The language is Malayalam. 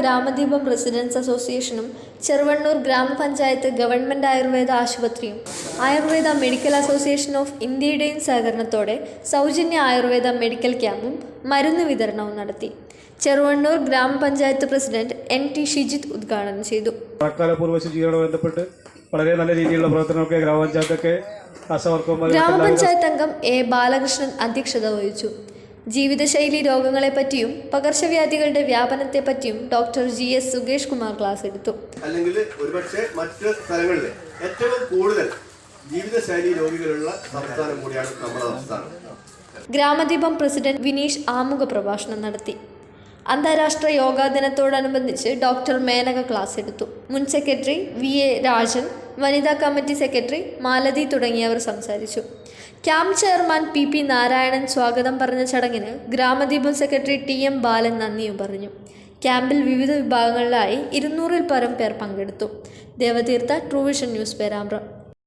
ഗ്രാമദീപം റെസിഡൻസ് അസോസിയേഷനും ചെറുവണ്ണൂർ ഗ്രാമപഞ്ചായത്ത് ഗവൺമെന്റ് ആയുർവേദ ആശുപത്രിയും ആയുർവേദ മെഡിക്കൽ അസോസിയേഷൻ ഓഫ് ഇന്ത്യയുടെയും സഹകരണത്തോടെ സൗജന്യ ആയുർവേദ മെഡിക്കൽ ക്യാമ്പും മരുന്ന് വിതരണവും നടത്തി. ചെറുവണ്ണൂർ ഗ്രാമപഞ്ചായത്ത് പ്രസിഡന്റ് എൻ ടി ഷിജിത്ത് ഉദ്ഘാടനം ചെയ്തു. മഴക്കാല പൂർവ ശുചീകരണവുമായി ബന്ധപ്പെട്ട് വളരെ നല്ല രീതിയിലുള്ള പ്രവർത്തനമൊക്കെ ഗ്രാമപഞ്ചായത്തൊക്കെ ഗ്രാമപഞ്ചായത്ത് അംഗം എ ബാലകൃഷ്ണൻ അധ്യക്ഷത വഹിച്ചു. ജീവിതശൈലി രോഗങ്ങളെപ്പറ്റിയും പകർച്ചവ്യാധികളുടെ വ്യാപനത്തെപ്പറ്റിയും doctor G S Sukesh Kumar class എടുത്തു. അല്ലെങ്കിൽ ഒരുപക്ഷെ മറ്റ് സ്ഥലങ്ങളിൽ ഏറ്റവും കൂടുതൽ ജീവിതശൈലി രോഗികളുള്ള സംസ്ഥാനം കൂടിയാണ് നമ്മുടെ സംസ്ഥാനം. ഗ്രാമദീപം പ്രസിഡന്റ് വിനീഷ് ആമുഖ പ്രഭാഷണം നടത്തി. അന്താരാഷ്ട്ര യോഗാ ദിനത്തോടനുബന്ധിച്ച് ഡോക്ടർ മേനക ക്ലാസ് എടുത്തു. മുൻ സെക്രട്ടറി വി എ രാജൻ വനിതാ കമ്മിറ്റി സെക്രട്ടറി മാലതി തുടങ്ങിയവർ സംസാരിച്ചു. Camp chairman P P Narayanan സ്വാഗതം പറഞ്ഞ ചടങ്ങിന് Gramadeepam secretary T M Balan നന്ദിയും പറഞ്ഞു. ക്യാമ്പിൽ വിവിധ വിഭാഗങ്ങളിലായി ഇരുന്നൂറിൽ പരം പേർ പങ്കെടുത്തു. ദേവതീർത്ഥ ട്രൂവിഷൻ ന്യൂസ് പേരാമ്പ്ര